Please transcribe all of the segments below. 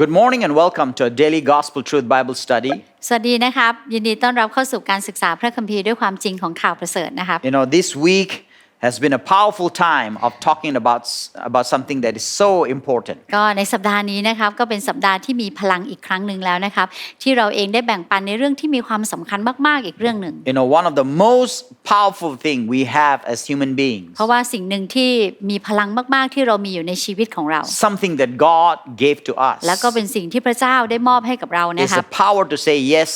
Good morning and welcome to a daily Gospel Truth Bible study. สวัสดีนะครับ ยินดีต้อนรับเข้าสู่การศึกษาพระคัมภีร์ด้วยความจริงของข่าวประเสริฐนะครับ You know, this week has been a powerful time of talking about, about something that is so important. ก็ในสัปดาห์นี้นะครับก็เป็นสัปดาห์ที่มีพลังอีกครั้งหนึ่งแล้วนะครับที่เราเองได้แบ่งปันในเรื่องที่มีความสำคัญมากๆอีกเรื่องหนึ่ง You know, one of the most powerful thing we have as human beings, เพราะว่าสิ่งหนึ่งที่มีพลังมากๆที่เรามีอยู่ในชีวิตของเรา something that God gave to us, แล้วก็เป็นสิ่งที่พระเจ้าได้มอบให้กับเรานะ is ครั the บ power to say yes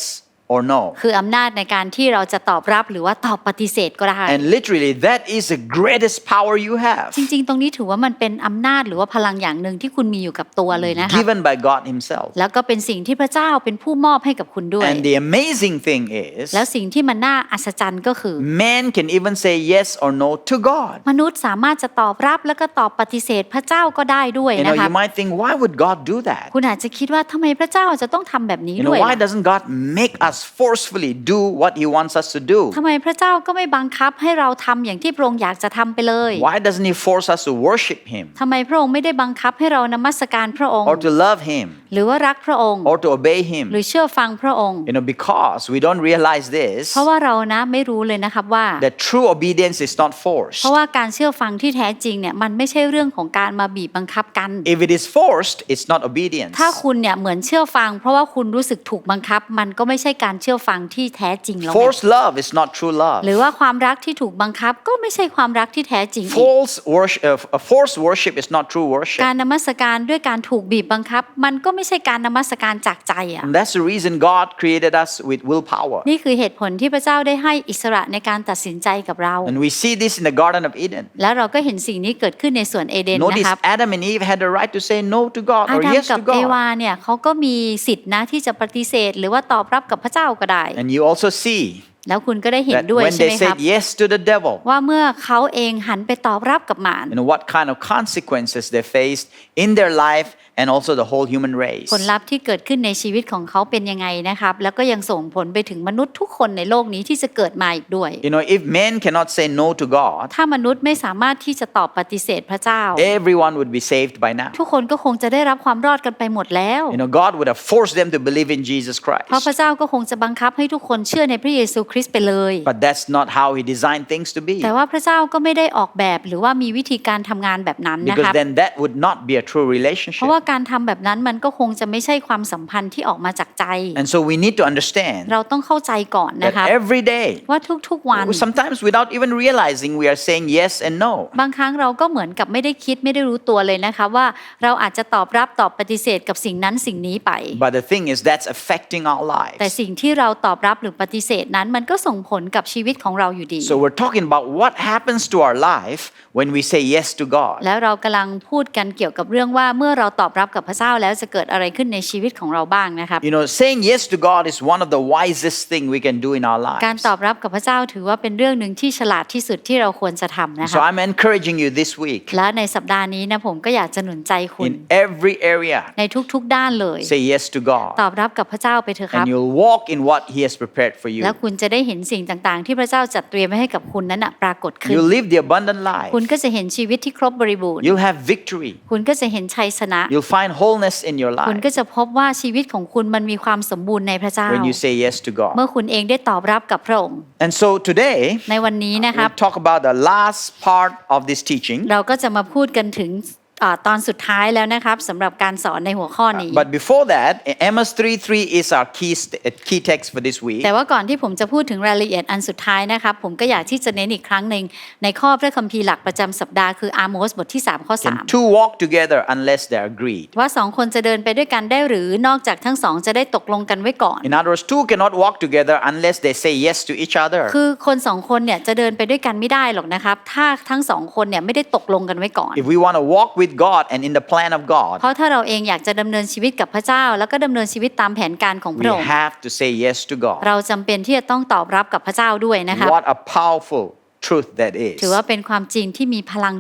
or no. คืออำนาจในการที่เราจะตอบรับหรือว่าตอบปฏิเสธก็ได้ And literally, that is the greatest power you have, จริงๆ ตรงนี้ถือว่ามันเป็นอำนาจหรือว่าพลังอย่างหนึ่งที่คุณมีอยู่กับตัวเลยนะครับ given by God Himself. แล้วก็เป็นสิ่งที่พระเจ้าเป็นผู้มอบให้กับคุณด้วย And the amazing thing is, แล้วสิ่งที่มันน่าอัศจรรย์ก็คือ man can even say yes or no to God. มนุษย์สามารถจะตอบรับแล้วก็ตอบปฏิเสธพระเจ้าก็ได้ด้วย You นะ know, ครับ you might think, why would God do that? คุณอาจจะคิดว่าทำไมพระเจ้าจะต้องทำแบบนี้ You ด้ know, วย why ล่ะ doesn't God make us forcefully do what He wants us to do? ทำไมพระเจ้าก็ไม่บังคับให้เราทำอย่างที่พระองค์อยากจะทำไปเลย Why doesn't He force us to worship Him ทำไมพระองค์ไม่ได้บังคับให้เรานมัสการพระองค์ or to love Him หรือว่ารักพระองค์ or to obey ห Him? รือเชื่อฟังพระองค์ You know, because we don't realize this, เพราะว่าเรานะไม่รู้เลยนะครับว่า that true obedience is not forced. เพราะว่าการเชื่อฟังที่แท้จริงเนี่ยมันไม่ใช่เรื่องของการมาบีบบังคับกัน If it is forced, it's not obedience. ถ้าคุณเนี่ยเหมือนเชื่อฟัง เพราะว่าคุณรู้สึกถูกบังคับมันก็ไม่ใช่การเชื่อฟังที่แท้จริงแล้วไง Forced love is not true love. หรือว่าความรักที่ถูกบังคับก็ไม่ใช่ความรักที่แท้จริงอีก False worship, uh, forced worship is not true worship. การนมัสการด้วยการถูกบีบบังคับ มันก็ไม่ใช่การนมัสการจากใจอะ And that's the reason God created us with willpower. นี่คือเหตุผลที่พระเจ้าได้ให้อิสระในการตัดสินใจกับเรา And we see this in the Garden of Eden. แล้วเราก็เห็นสิ่งนี้เกิดขึ้นในสวนเอเดน Notice นะครับ Adam and Eve had the right to say no to God อา or ดัม yes กับ to เอ God. วาเนี่ยเขาก็มีสิทธินะที่จะปฏิเสธ หรือว่าตอบรับกับพระเจก็ได้ And you also see แล้วคุณก็ได้เห็น that ด้วย when ใช่ไหม they ครับ said yes to the devil, ว่าเมื่อเขาเองหันไปตอบรับกับมาร you know what kind of consequences they faced in their life and also the whole human race. ผลลัพธ์ที่เกิดขึ้นในชีวิตของเขาเป็นยังไงนะครับ แล้วก็ยังส่งผลไปถึงมนุษย์ทุกคนในโลกนี้ที่จะเกิดมาอีกด้วย You know, if men cannot say no to God, ถ้ามนุษย์ไม่สามารถที่จะตอบปฏิเสธพระเจ้า everyone would be saved by now. ทุกคนก็คงจะได้รับความรอดกันไปหมดแล้ว You know, God would have forced them to believe in Jesus เพราะพ Christ. ระเจ้าก็คงจะบังคับให้ทุกคนเชื่อในพระเยซูคริสต์ไปเลย But that's not how He designed things to be. แต่ว่าพระเจ้าก็ไม่ได้ออกแบบหรือว่ามีวิธีการทำงานแบบนั้นนะค Because รับ then that would not be a true เพ relationship. ราะว่าการทำแบบนั้นมันก็คงจะไม่ใช่ความสัมพันธ์ที่ออกมาจากใจ And so we need to understand เราต้องเข้าใจก่อนนะ that ครับ every day, ว่าทุกๆวัน sometimes without even realizing, we are saying yes and no. บางครั้งเราก็เหมือนกับไม่ได้คิดไม่ได้รู้ตัวเลยนะคะ ว่าเราอาจจะตอบรับตอบปฏิเสธกับสิ่งนั้นสิ่งนี้ไป But the thing is, that's affecting our แต่ lives. สิ่งที่เราตอบรับหรือปฏิเสธนั้นมันก็ส่งผลกับชีวิตของเราอยู่ดี So we're talking about what happens to our life when we say yes to God. แล้วเรากำลังพูดกันเกี่ยวกับเรื่องว่าเมื่อเราตอบรับกับพระเจ้าแล้วจะเกิดอะไรขึ้นในชีวิตของเราบ้างนะครับ You know, saying yes to God is one of the wisest thing we can do in our การ lives. ตอบรับกับพระเจ้าถือว่าเป็นเรื่องหนึ่งที่ฉลาดที่สุดที่เราควรจะทำนะค So รับ I'm encouraging you this week และในสัปดาห์นี้นะผมก็อยากจะหนุนใจคุณ in every area, ในทุกๆด้านเลย say yes to ต God. อบรับกับพระเจ้าไปเถอะครับ And you'll walk in what He has prepared for you. แล้วคุณจะได้เห็นสิ่งต่างๆ ที่พระเจ้าจัดเตรียมไว้ให้กับคุณนั้นนะปรากฏขึ้น You'll live the abundant life. คุณก็จะเห็นชีวิตที่ครบบริบูรณ์ You'll have victory. คุณก็จะเห็นชัยชนะ You'll find wholeness in your คุณ life ก็จะพบว่าชีวิตของคุณมันมีความสมบูรณ์ในพระเจ้า when you say yes to เมื่ God. อคุณเองได้ตอบรับกับพระองค์ And so today, ในวันนี้นะครับ we'll talk about the last part of this teaching. เราก็จะมาพูดกันถึงอ่า ตอนสุดท้ายแล้วนะครับสำหรับการสอนในหัวข้อนี้ But before that, Amos 3:3 is our key st- uh, key text for this week. แต่ว่าก่อนที่ผมจะพูดถึงรายละเอียดอันสุดท้ายนะครับผมก็อยากที่จะเน้นอีกครั้งหนึ่งในข้อพระคัมภีร์หลักประจำสัปดาห์คืออาโมสบทที่3ข้อ Can two walk together unless they're agreed? 3ว่าสองคนจะเดินไปด้วยกันได้หรือนอกจากทั้งสองจะได้ตกลงกันไว้ก่อน In other words, two cannot walk together unless they say yes to each other. คือคนสองคนเนี่ยจะเดินไปด้วยกันไม่ได้หรอกนะครับถ้าทั้งสองคนเนี่ยไม่ได้ตกลงกันไว้ก่อน If we want to walk with God and in the plan of God, เพราะถ้าเราเองอยากจะดำเนินชีวิตกับพระเจ้า แล้วก็ดำเนินชีวิตตามแผนการของพ we ระองค์ have to say yes to God. เราจำเป็นที่จะต้องตอบรับกับพระเจ้าด้วยนะครับ What a powerful truth that is. ถือว่าเป็นความจริงที่มีพลัง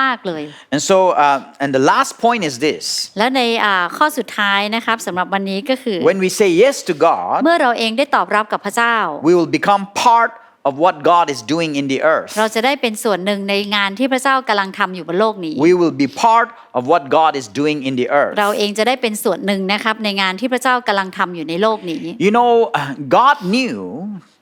มาก ๆ เลย And so, uh, and the last point is this และในอ่าข้อสุดท้ายนะครับสำหรับวันนี้ก็คือ when we say yes to God, เมื่อเราเองได้ตอบรับกับพระเจ้า we will become part of what God is doing in the earth. เราจะได้เป็นส่วนหนึ่งในงานที่พระเจ้ากำลังทำอยู่บนโลกนี้ We will be part of what God is doing in the earth. เราเองจะได้เป็นส่วนหนึ่งนะครับในงานที่พระเจ้ากำลังทำอยู่ในโลกนี้ You know, God knew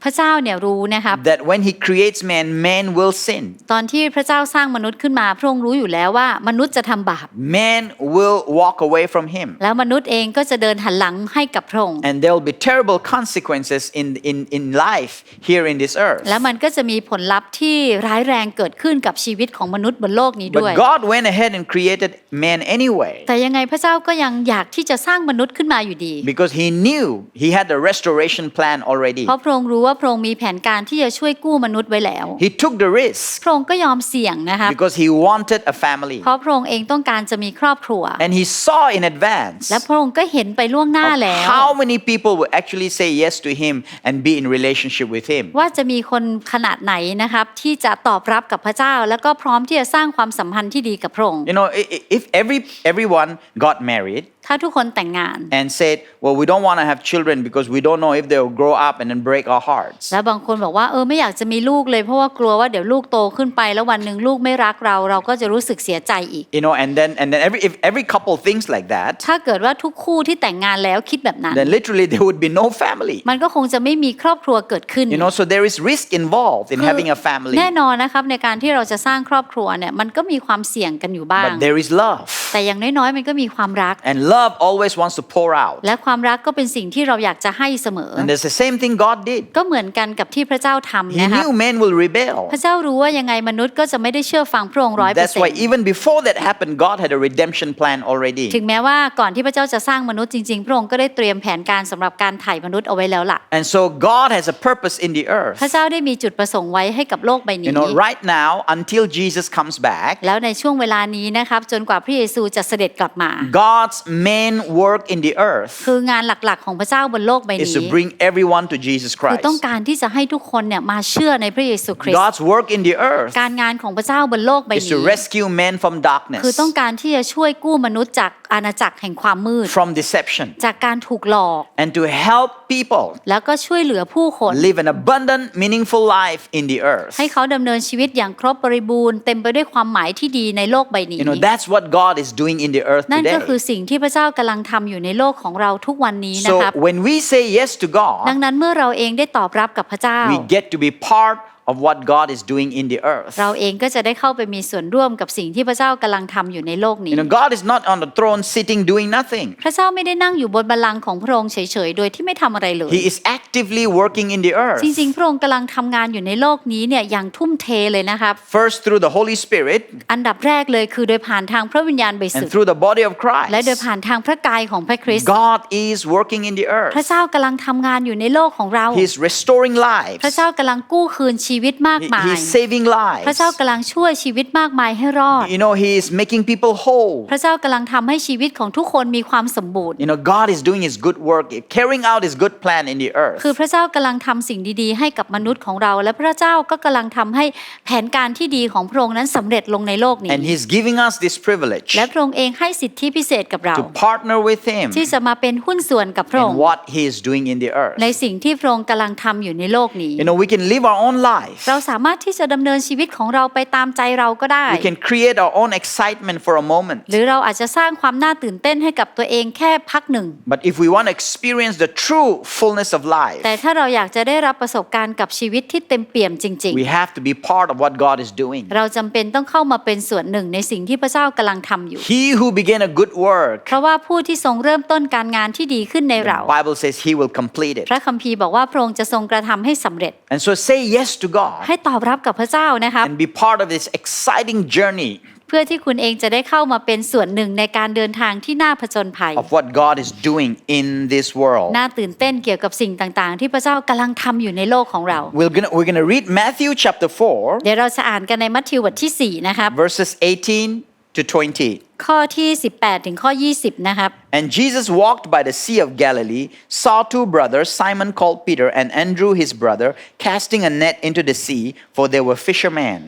พระเจ้าเนี่ยรู้นะครับ that when He creates man, man will sin. ตอนที่พระเจ้าสร้างมนุษย์ขึ้นมาพระองค์รู้อยู่แล้วว่ามนุษย์จะทำบาป Man will walk away from Him. แล้วมนุษย์เองก็จะเดินหันหลังให้กับพระองค์ And there will be terrible consequences in, in, in life here in this earth. แล้วมันก็จะมีผลลัพธ์ที่ร้ายแรงเกิดขึ้นกับชีวิตของมนุษย์บนโลกนี้ด้วย But God went ahead and created man anyway แต่ยังไงพระเจ้าก็ยังอยากที่จะสร้างมนุษย์ขึ้นมาอยู่ดี because He knew He had a restoration plan already. เพราะพระองค์รู้ว่าพระองค์มีแผนการที่จะช่วยกู้มนุษย์ไว้แล้ว He took the risk พระองค์ก็ยอมเสี่ยงนะครับ because He wanted a family. เพราะพระองค์เองต้องการจะมีครอบครัว And He saw in advance และพระองค์ก็เห็นไปล่วงหน้า of แล้ว how many people will actually say yes to Him and be in relationship with Him. ว่าจะมีคนขนาดไหนนะครับที่จะตอบรับกับพระเจ้า แล้วก็พร้อมที่จะสร้างความสัมพันธ์ที่ดีกับพระองค์ You know, i- i- if every everyone got married ถ้าทุกคนแต่งงาน and said, "Well, we don't want to have children because we don't know if they'll grow up and then break our hearts," แล้วบางคนบอกว่าเออไม่อยากจะมีลูกเลยเพราะว่ากลัวว่าเดี๋ยวลูกโตขึ้นไปแล้ววันหนึ่งลูกไม่รักเราเราก็จะรู้สึกเสียใจอีก you know, and then and then every if every couple thinks like that, ถ้าเกิดว่าทุกคู่ที่แต่งงานแล้วคิดแบบนั้น then literally there would be no family. มันก็คงจะไม่มีครอบครัวเกิดขึ้น You know, so there is risk involved in คือ having a family, แน่นอนนะครับในการที่เราจะสร้างครอบครัวเนี่ยมันก็มีความเสี่ยงกันอยู่บ้าง but there is love, แต่อย่างน้อยๆมันก็มีความรัก and love always wants to pour out. และความรักก็เป็นสิ่งที่เราอยากจะให้เสมอ And that's the same thing God did. ก็เหมือนกันกับที่พระเจ้าทำ He นะครับ knew men will rebel. พระเจ้ารู้ว่ายังไงมนุษย์ก็จะไม่ได้เชื่อฟังพระองค์ร้อยเปอร์ That's เซ็น why ต์ even before that happened, God had a redemption plan already. ถึงแม้ว่าก่อนที่พระเจ้าจะสร้างมนุษย์จริงๆ พระองค์ก็ได้เตรียมแผนการสำหรับการไถ่มนุษย์เอาไว้แล้วล่ะ And so God has a purpose in the พระ earth. เจ้าได้มีจุดประสงค์ไว้ให้กับโลกใบนี้ You know, right now, until Jesus comes back, แล้วในช่วงเวลานี้นะครับจนกว่าพระเยซูจะเสด็จกลับมา God's main work in the earth คืองานหลักๆของพระเจ้าบนโลกใบ is นี้ to bring everyone to Jesus คือ Christ. ต้องการที่จะให้ทุกคนเนี่ยมาเชื่อในพระเยซูคริสต์ God's work in the earth การงานของพระเจ้าบนโลกใบ is to นี้ rescue men from คือ darkness, ต้องการที่จะช่วยกู้มนุษย์จากอาณาจักรแห่งความมืด from deception, จากการถูกหลอก and to help people แล้วก็ช่วยเหลือผู้คน live an abundant, meaningful life in the earth. ให้เขาดำเนินชีวิตอย่างครบบริบูรณ์เต็มไปด้วยความหมายที่ดีในโลกใบนี้ You know, that's what God is doing in the earth นั่นก็ today. คือสิ่งที่พระเจ้ากำลังทำอยู่ในโลกของเราทุกวันนี้นะ So ครับ when we say yes to ดัง God, นั้นเมื่อเราเองได้ตอบรับกับพระเจ้า we get to be part of what God is doing in the earth. เราเองก็จะได้เข้าไปมีส่วนร่วมกับสิ่งที่พระเจ้ากำลังทำอยู่ในโลกนี้ You know, God is not on the throne sitting doing nothing. พระเจ้าไม่ได้นั่งอยู่บนบัลลังก์ของพระองค์เฉยๆ โดยที่ไม่ทำอะไรเลย He is actively working in the earth. จริงๆ พระองค์กำลังทำงานอยู่ในโลกนี้เนี่ยอย่างทุ่มเทเลยนะครับ First through the Holy Spirit อันดับแรกเลยคือโดยผ่านทางพระวิญญาณบริสุ and ทธิ์ through the body of และโดย Christ. ผ่านทางพระกายของพระคริสต์ God is working in the พระ earth. เจ้ากำลังทำงานอยู่ในโลกของเรา He is restoring พระ lives. เจ้ากำลังกู้คืนชีวิตมาก He, มาย he is saving พระเจ้า lives. กำลังช่วยชีวิตมากมายให้รอด You know, He is making people whole. พระเจ้ากำลังทำให้ชีวิตของทุกคนมีความสมบูรณ์ You know, God is doing His good work, carrying out His good plan in the earth. คือพระเจ้ากำลังทำสิ่งดีๆ ให้กับมนุษย์ของเรา และพระเจ้าก็กำลังทำให้แผนการที่ดีของพระองค์นั้นสำเร็จลงในโลกนี้ And He's giving us this privilege และพระองค์เองให้สิทธิพิเศษกับเรา to partner with Him ที่จะมาเป็นหุ้นส่วนกับพระอง in ค์ what He is doing in the earth. ในสิ่งที่พระองค์กำลังทำอยู่ในโลกนี้ You know, we can live our own life. เราสามารถที่จะดำเนินชีวิตของเราไปตามใจเราก็ได้ We can create our own excitement for a moment. หรือเราอาจจะสร้างความน่าตื่นเต้นให้กับตัวเองแค่พักหนึ่ง But if we want to experience the true fullness of life, แต่ถ้าเราอยากจะได้รับประสบการณ์กับชีวิตที่เต็มเปี่ยมจริง we have to be part of what God is doing. ๆเราจำเป็นต้องเข้ามาเป็นส่วนหนึ่งในสิ่งที่พระเจ้ากำลังทำอยู่ He who began a good work, เพราะว่าผู้ที่ทรงเริ่มต้นการงานที่ดีขึ้นในเรา the Bible says He will complete it. พระคัมภีร์บอกว่าพระองค์จะทรงกระทำให้สำเร็จ And so say yes to God ให้ตอบรับกับพระเจ้านะครับ and be part of this exciting journey เพื่อที่คุณเองจะได้เข้ามาเป็นส่วนหนึ่งในการเดินทางที่น่าผจญภัย of what God is doing in this world. น่าตื่นเต้นเกี่ยวกับสิ่งต่างๆ ที่พระเจ้ากำลังทำอยู่ในโลกของเรา We're gonna, we're gonna read Matthew chapter 4, เดี๋ยวเราจะอ่านกันในมัทธิวบทที่ 4 นะครับ verses 18 to 20. ข้อที่ 18 ถึงข้อ 20 นะครับ And Jesus walked by the Sea of Galilee, saw two brothers, Simon called Peter and Andrew his brother, casting a net into the sea, for they were fishermen.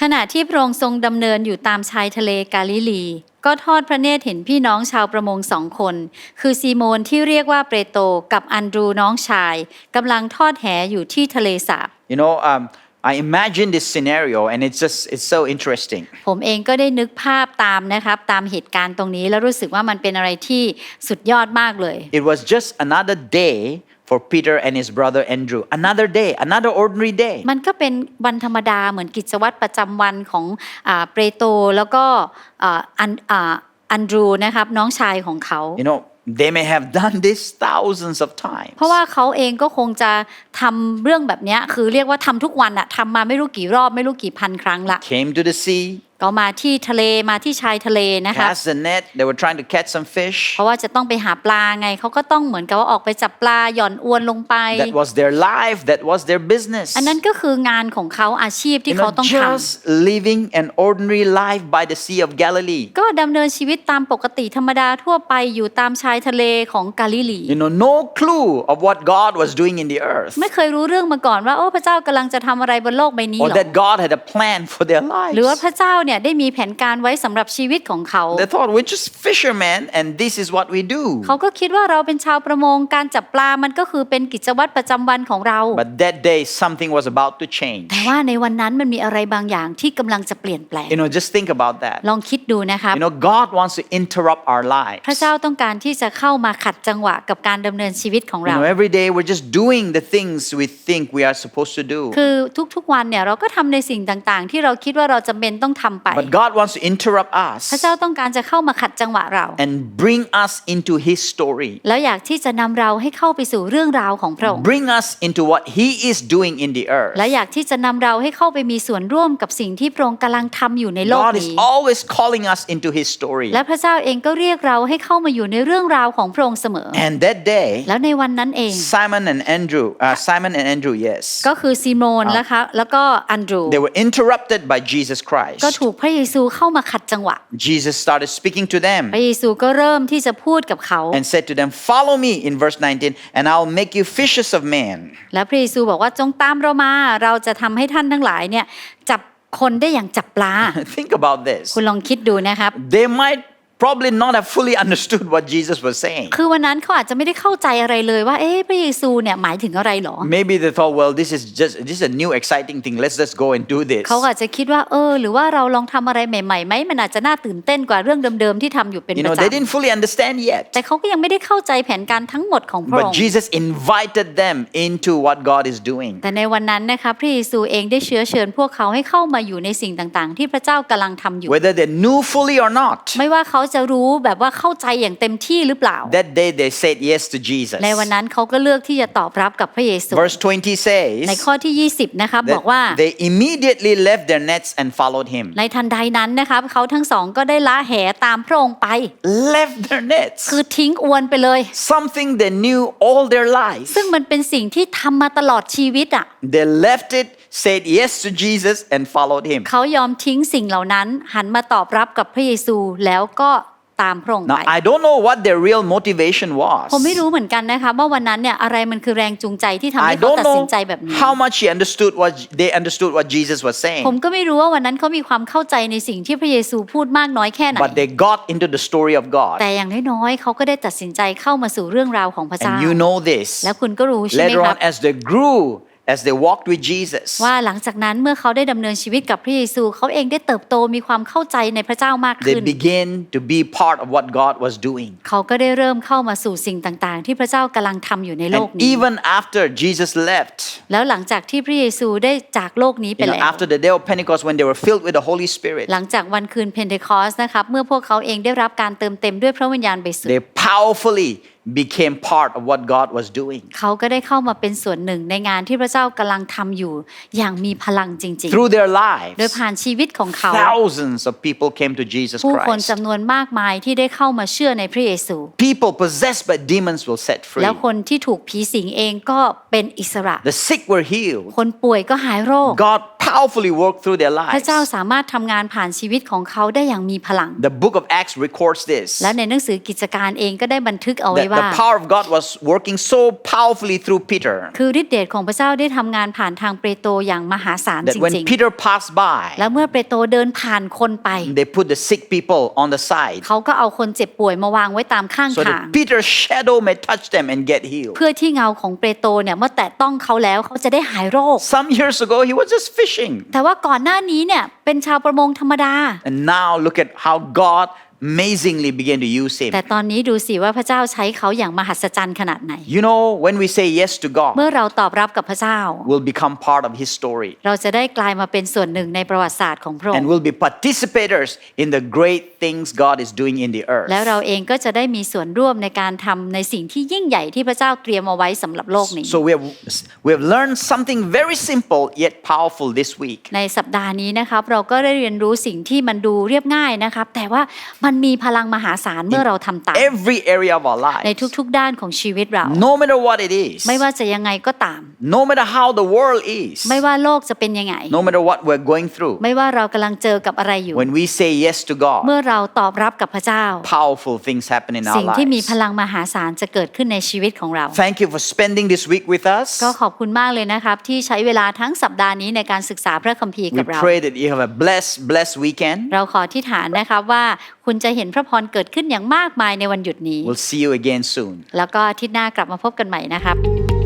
ข ขณะที่พระองค์ทรงดำเนินอยู่ตามชายทะเลกาลิลี ก็ทอดพระเนตรเห็นพี่น้องชาวประมงสองคน คือซีโมนที่เรียกว่าเปโตรกับอันดรูน้องชายกำลังทอดแหอยู่ที่ทะเลสาบ You know, um, I imagine this scenario and it's just, it's so interesting. ผมเองก็ได้นึกภาพตามนะครับตามเหตุการณ์ตรงนี้แล้วรู้สึกว่ามันเป็นอะไรที่สุดยอดมากเลย It was just another day for Peter and his brother Andrew. Another day, another ordinary day. มันก็เป็นวันธรรมดาเหมือนกิจวัตรประจำวันของอาเปโตรแล้วก็อ่าอันอ่าอันดรูนะครับน้องชายของเขา You know, they may have done this thousands of times. เพราะว่าเขาเองก็คงจะทำเรื่องแบบเนี้ยคือเรียกว่าทำทุกวันอะทำมาไม่รู้กี่รอบไม่รู้กี่พันครั้งละ Came to the sea, ก็มาที่ทะเลมาที่ชายทะเลนะคะ cast the net. They were trying to catch some fish. เพราะว่าจะต้องไปหาปลาไงเขาก็ต้องเหมือนกับว่าออกไปจับปลาหย่อนอวนลงไป That was their life. That was their business. อันนั้นก็คืองานของเขาอาชีพที่ You เขา know, ต้องท just living an ordinary life by the Sea of Galilee. ำก็ดำเนินชีวิตตามปกติธรรมดาทั่วไปอยู่ตามชายทะเลของกาลิลี You know, no clue of what God was doing in the earth. ไม่เคยรู้เรื่องมาก่อนว่าโอ้พระเจ้ากำลังจะทำอะไรบนโลกใบนี้ Or หรอ that God had a plan for their หรือว่า lives. พระเจ้าเนี่ยได้มีแผนการไว้สำหรับชีวิตของเขา They thought we're just fishermen and this is what we do. เขาก็คิดว่าเราเป็นชาวประมงการจับปลามันก็คือเป็นกิจวัตรประจำวันของเรา But that day, something was about to change. แต่ว่าในวันนั้นมันมีอะไรบางอย่างที่กำลังจะเปลี่ยนแปลง You know, just think about that. ลองคิดดูนะครับ You know, God wants to interrupt our lives. พระเจ้าต้องการที่จะเข้ามาขัดจังหวะกับการดำเนินชีวิตของ You เรา know, every day we're just doing the things we think we are supposed to do. คือทุกๆวันเนี่ยเราก็ทำในสิ่งต่างๆ ที่เราคิดว่าเราจำเป็นต้องทำไป But God wants to interrupt พระเจ้า us ต้องการจะเข้ามาขัดจังหวะเรา and bring us into His story. แล้วอยากที่จะนำเราให้เข้าไปสู่เรื่องราวของพระองค์ Bring us into what He is doing in the earth. และอยากที่จะนำเราให้เข้าไปมีส่วนร่วมกับสิ่งที่พระองค์กำลังทำอยู่ในโลก God is นี้ always calling us into His story. และพระเจ้าเองก็เรียกเราให้เข้ามาอยู่ในเรื่องราวของพระองค์เสมอ And that day, แล้วในวันนั้นเอง Simon and Andrew, uh, Simon and Andrew, yes, ก็คือซีโมนนะคะแล้วก็อันดรู they were interrupted by Jesus ก็ Christ. ถูกพระเยซูเข้ามาขัดจังหวะ Jesus started speaking to them พระเยซูก็เริ่มที่จะพูดกับเขา and said to them, Follow me in verse 19, and I'll make you fishers of men. และพระเยซูบอกว่าจงตามเรามา เราจะทำให้ท่านทั้งหลายเนี่ยจับคนได้อย่างจับปลา Think about this. คุณลองคิดดูนะครับ They might probably not have fully understood what Jesus was saying. คือวันนั้นเขาอาจจะไม่ได้เข้าใจอะไรเลยว่าเอ๊ะพระเยซูเนี่ยหมายถึงอะไรหรอ Maybe they thought, well, this is just this is a new exciting thing. Let's just go and do this. เขาอาจจะคิดว่าเออหรือว่าเราลองทำอะไรใหม่ๆไหมมันอาจจะน่าตื่นเต้นกว่าเรื่องเดิมๆที่ทำอยู่เป็น You ป know, ระ they จำ didn't fully understand yet. แต่เขาก็ยังไม่ได้เข้าใจแผนการทั้งหมดของพระอ But งค์ Jesus invited them into what God is doing. แต่ในวันนั้นนะคะพระเยซูเองได้เชื้อเชิญพวกเขาให้เข้ามาอยู่ในสิ่งต่างๆ ที่พระเจ้ากำลังทำอยู่ Whether they knew fully or not, ไม่ว่าเขาจะรู้แบบว่าเข้าใจอย่างเต็มที่หรือเปล่า that day they said yes to Jesus. ในวันนั้นเขาก็เลือกที่จะตอบรับกับพระเยซู Verse 20 says ในข้อที่ 20 นะครับบอกว่า that they immediately left their nets and followed him. ในทันใดนั้นนะครับเขาทั้งสองก็ได้ละแหตามพระองค์ไป Left their nets. คือทิ้งอวนไปเลย Something they knew all their lives. ซึ่งมันเป็นสิ่งที่ทำมาตลอดชีวิตอะ They left it, said yes to Jesus, and followed him. เขายอมทิ้งสิ่งเหล่านั้น หันมาตอบรับกับพระเยซูแล้วก็ตามพระองค์ Now, ไป I don't know what their real motivation was. ผมไม่รู้เหมือนกันนะคะว่าวันนั้นเนี่ยอะไรมันคือแรงจูงใจที่ทำ I ให้เขา don't ตัดสิน know ใจแบบนี้ how much he understood what they understood what Jesus was ผม saying, ก็ไม่รู้ว่าวันนั้นเขามีความเข้าใจในสิ่งที่พระเยซูพูดมากน้อยแค่ไหน but they got into the story of God. แต่อย่างน้อยๆเขาก็ได้ตัดสินใจเข้ามาสู่เรื่องราวของพระเจ้า And you know this. แล้วคุณก็รู้ใช่ไหม Later ครับ on, as they grew, as they walked with Jesus, ว่าหลังจากนั้นเมื่อเขาได้ดำเนินชีวิตกับพระเยซูเขาเองได้เติบโตมีความเข้าใจในพระเจ้ามาก they ขึ้น began to be part of what God was doing. เขาก็ได้เริ่มเข้ามาสู่สิ่งต่างๆ ที่พระเจ้ากำลังทำอยู่ในโลก And นี้ even after Jesus left, แล้วหลังจากที่พระเยซูได้จากโลกนี้ไป you know, แล้ว after the day of Pentecost, when they were filled with the Holy Spirit, หลังจากวันคืนเพนเทคอสนะครับเมื่อพวกเขาเองได้รับการเติมเต็มด้วยพระวิญญาณบริสุทธิ์ they powerfully became part of what God was doing. เขาก็ได้เข้ามาเป็นส่วนหนึ่งในงานที่พระเจ้ากำลังทำอยู่อย่างมีพลังจริง Through their ๆโดย lives, ผ่านชีวิตของเขา thousands of people came to Jesus ผู้คน Christ. จำนวนมากมายที่ได้เข้ามาเชื่อในพระเยซู People possessed by demons were set free. แล้วคนที่ถูกผีสิงเองก็เป็นอิสระ The sick were healed. คนป่วยก็หายโรค God powerfully worked through their พระ lives. เจ้าสามารถทำงานผ่านชีวิตของเขาได้อย่างมีพลัง The book of Acts records this และในหนังสือกิจการเองก็ได้บันทึกเอาไว้ that ว่า the power of God was working so powerfully through Peter คือฤทธิเดชของพระเจ้าได้ทำงานผ่านทางเปโตรอย่างมหาศาล that จ when ริง Peter passed ๆ by, แล้วเมื่อเปโตรเดินผ่านคนไป they put the sick people on the side เขาก็เอาคนเจ็บป่วยมาวางไว้ตามข้าง so ทาง that Peter's shadow may touch them and get healed. เพื่อที่เงาของเปโตรเนี่ยเมื่อแตะต้องเขาแล้วเขาจะได้หายโรค Some years ago, he was just fishing. แต่ว่าก่อนหน้านี้เนี่ยเป็นชาวประมงธรรมดา And now look at how God amazingly began to use him. แต่ตอนนี้ดูสิว่าพระเจ้าใช้เขาอย่างมหัศจรรย์ขนาดไหน You know, when we say yes to เมื่อ God, เราตอบรับกับพระเจ้า we'll become part of his story. เราจะได้กลายมาเป็นส่วนหนึ่งในประวัติศาสตร์ของพระอง And ค์ we'll be participators in the great things God is doing in the earth. แล้วเราเองก็จะได้มีส่วนร่วมในการทำในสิ่งที่ยิ่งใหญ่ที่พระเจ้าเตรียมเอาไว้สำหรับโลกนี้ So we have, we have learned something very simple yet powerful this week. ในสัปดาห์นี้นะครับเราก็ได้เรียนรู้สิ่งที่มันดูเรียบง่ายนะครับแต่ว่ามันมีพลังมหาศาลเมื่อเราทำตาม Every area of our ใน lives, ทุกๆ ด้านของชีวิตเรา no matter what it is, ไม่ว่าจะยังไงก็ตาม no matter how the world is, ไม่ว่าโลกจะเป็นยังไง no matter what we're going through, ไม่ว่าเรากำลังเจอกับอะไรอยู่ when we say yes to God, เมื่อเราตอบรับกับพระเจ้า powerful things happen in our สิ่งที่มีพ lives. ลังมหาศาลจะเกิดขึ้นในชีวิตของเรา Thank you for spending this week with us. ก็ขอบคุณมากเลยนะครับ ที่ใช้เวลาทั้งสัปดาห์นี้ในการศึกษาพระคัมภีร์ We กับเรา pray that you have a blessed, blessed weekend. เราขอที่ฐานนะครับว่าคุณจะเห็นพระพรเกิดขึ้นอย่างมากมายในวันหยุดนี้ We'll see you again soon. แล้วก็อาทิตย์หน้ากลับมาพบกันใหม่นะครับ